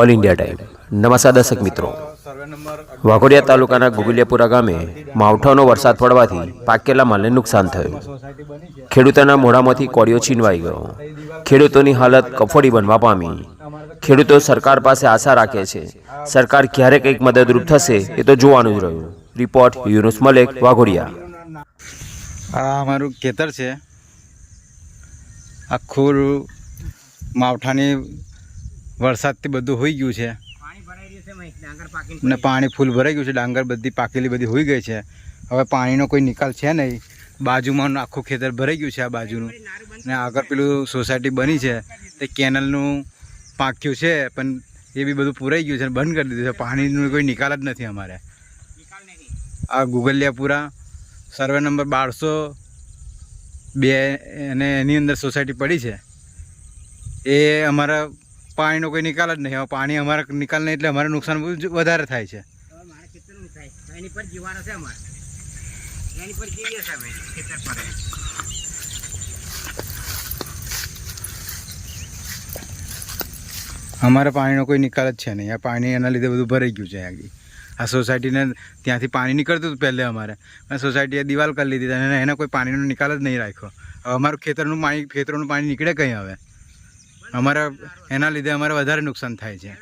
All India time નમસ્કાર દર્શક મિત્રો. વાઘોડિયા તાલુકાના ગુગલિયાપુરા ગામે માવઠાનો વરસાદ પડવાથી પાકેલા માલને નુકસાન થયું. ખેડૂતોના મોઢામાંથી કોળિયો છીનવાઈ ગયો. ખેડૂતોની હાલત કફોડી બનવા પામી. ખેડૂતો સરકાર પાસે આશા રાખે છે, સરકાર ક્યારે કંઈક મદદરૂપ થશે એ તો જોવાનું જ રહ્યું. રિપોર્ટ યુનુસ મલેક, વાઘોડિયા. આ અમારું ખેતર છે. આખું માવઠાની વરસાદથી બધું હોઈ ગયું છે. ને પાણી ફૂલ ભરાઈ ગયું છે ડાંગર બધી પાકેલી બધી હોઈ ગઈ છે. હવે પાણીનો કોઈ નિકાલ છે નહીં. બાજુમાં આખું ખેતર ભરાઈ ગયું છે આ બાજુનું. ને આગળ પેલું સોસાયટી બની છે. તે કેનલનું પાક્યું છે પણ એ બી બધું પૂરાઈ ગયું છે બંધ કરી દીધું છે. પાણીનો કોઈ નિકાલ જ નથી અમારે. આ ગુગલિયાપુરા સર્વે નંબર બારસો બે અને એની અંદર સોસાયટી પડી છે. એ અમારા પાણીનો કોઈ નિકાલ જ નહીં. હવે પાણી અમારા નિકાલ નહીં એટલે અમારે નુકસાન બહુ વધારે થાય છે. અમારે. પાણીનો કોઈ નિકાલ જ છે નહીં. આ પાણી એના લીધે બધું ભરાઈ ગયું છે આગળ. આ સોસાયટીને ત્યાંથી પાણી નીકળતું હતું પહેલે અમારે. સોસાયટીએ દિવાલ કરી લીધી અને એને કોઈ પાણીનો નિકાલ જ નહીં રાખ્યો. હવે અમારું ખેતરનું પાણી ખેતરોનું પાણી નીકળે કંઈ હવે? અમારે એના લીધે અમારે વધારે નુકસાન થાય છે.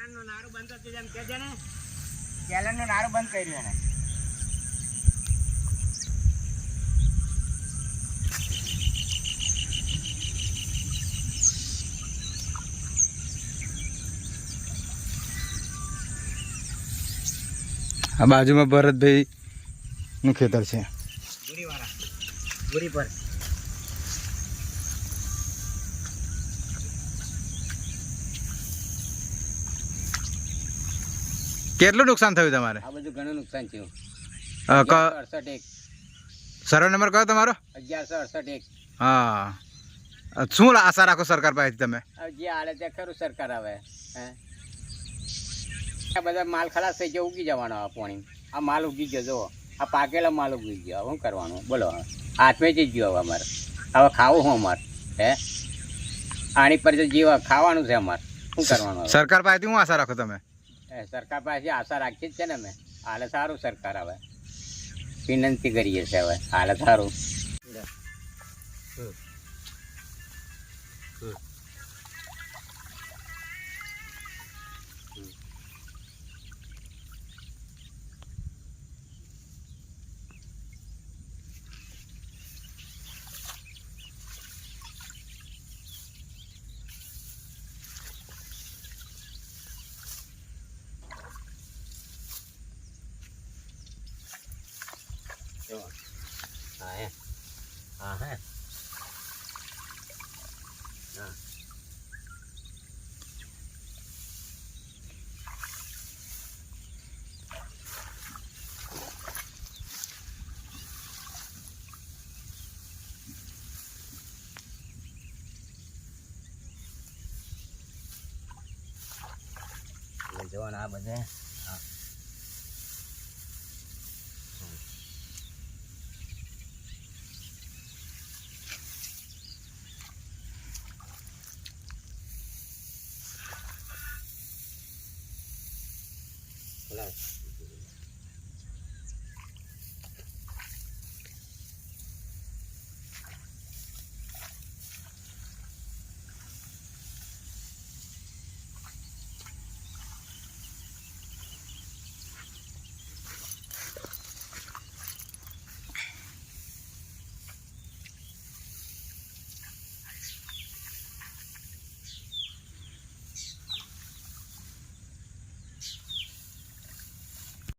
આ બાજુમાં ભરતભાઈ નું ખેતર છે. ગુરી પર. કેટલું નુકસાન થયું તમારે? આ બધું ઘણું નુકસાન થયું. અડસઠ એક. સર્વે નંબર કયો તમારો. અગિયારસો અડસઠ એક. હા. શું આશા રાખો સરકાર પાસેથી તમે? હવે જે હાલે તે ખરું સરકાર આવે. હે? આ બધા માલ ખલાસ થઈ ગયો ઉગી જવાનો આ પાણી. આ માલ ઉગી ગયો જો આ પાકેલો માલ ઉગી ગયો. હવે શું કરવાનું? બોલો હાથમાં જ ગયો હવે અમારે. હવે ખાવું હું અમારે? હે? આની પર જીવ ખાવાનું છે અમારે. શું કરવાનું સરકાર પાસેથી હું આશા રાખો તમે? સરકાર પાસે આશા રાખીએ જ છે ને અમે. હાલે સારું સરકાર હવે. વિનંતી કરીએ છીએ હવે. હાલે સારું હા હે હા હે જોવાના આ બધે.